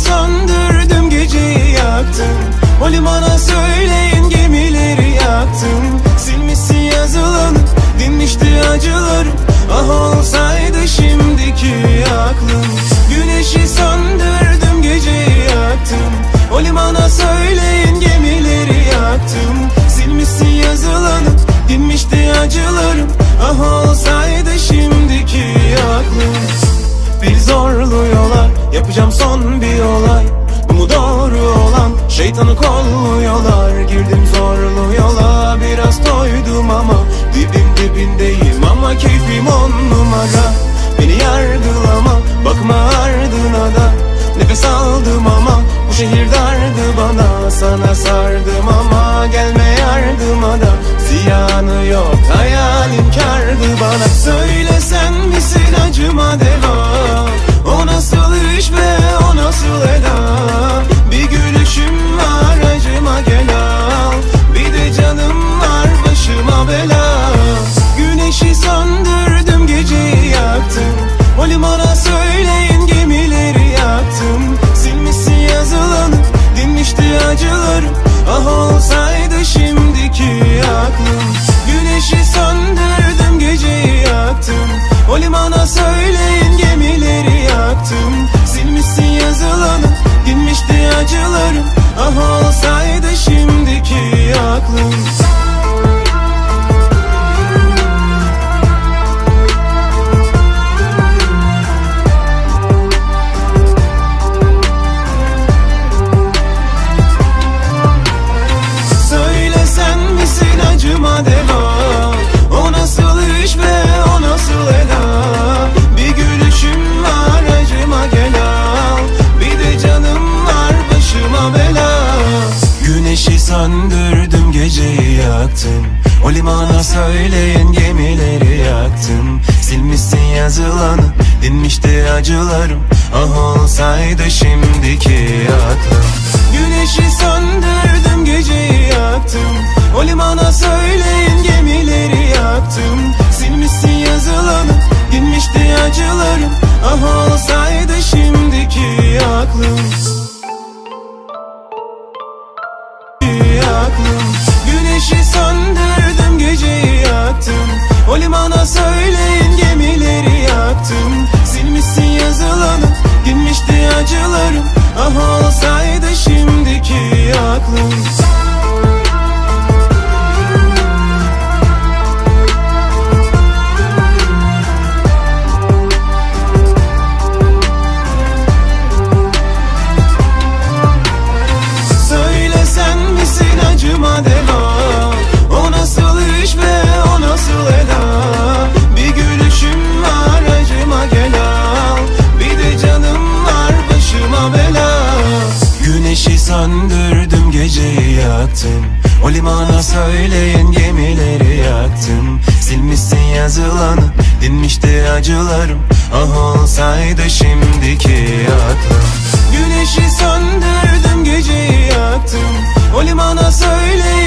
söndürdüm geceyi yaktım O limana söyleyin gemileri yaktım Silmişsin yazılanı dinmişti acılar. Ah olsaydı şimdiki aklım Güneşi söndürdüm geceyi yaktım O limana söyleyin gemileri yaktım Silmişsin yazılanı dinmişti acılarım Ah olsaydı şimdiki aklım Bir zorluyor bir olay. Bu mu doğru olan? Şeytanı kolluyorlar Girdim zorlu yola. Biraz toydum ama Dibim dibindeyim ama Keyfim on numara. Beni yargılama Bakma ardına da. Nefes aldım ama Bu şehir dardı bana. Sana sardım ama Gelme yardıma da. Ziyanı yok söyleyin gemileri yaktım. Silmişsin yazılanı dinmişti acılarım. Ah olsaydı şimdiki aklım Güneşi söndürdüm geceyi yaktım. O limana söyleyin gemileri yaktım. Silmişsin yazılanı dinmişti acılarım. Ah olsaydı şimdiki aklım. Güneşi söndürdüm O limana söyleyin gemileri yaktım. Silmişsin yazılanı dinmişti acılarım. Ah olsaydı şimdiki aklım. Söyle sen misin acıma deva bıraktım O limana söyleyin gemileri yaktım Silmişsin yazılanı dinmişti acılarım. Ah olsaydı şimdiki aklım. Güneşi söndürdüm geceyi yaktım. O limana söyleyin.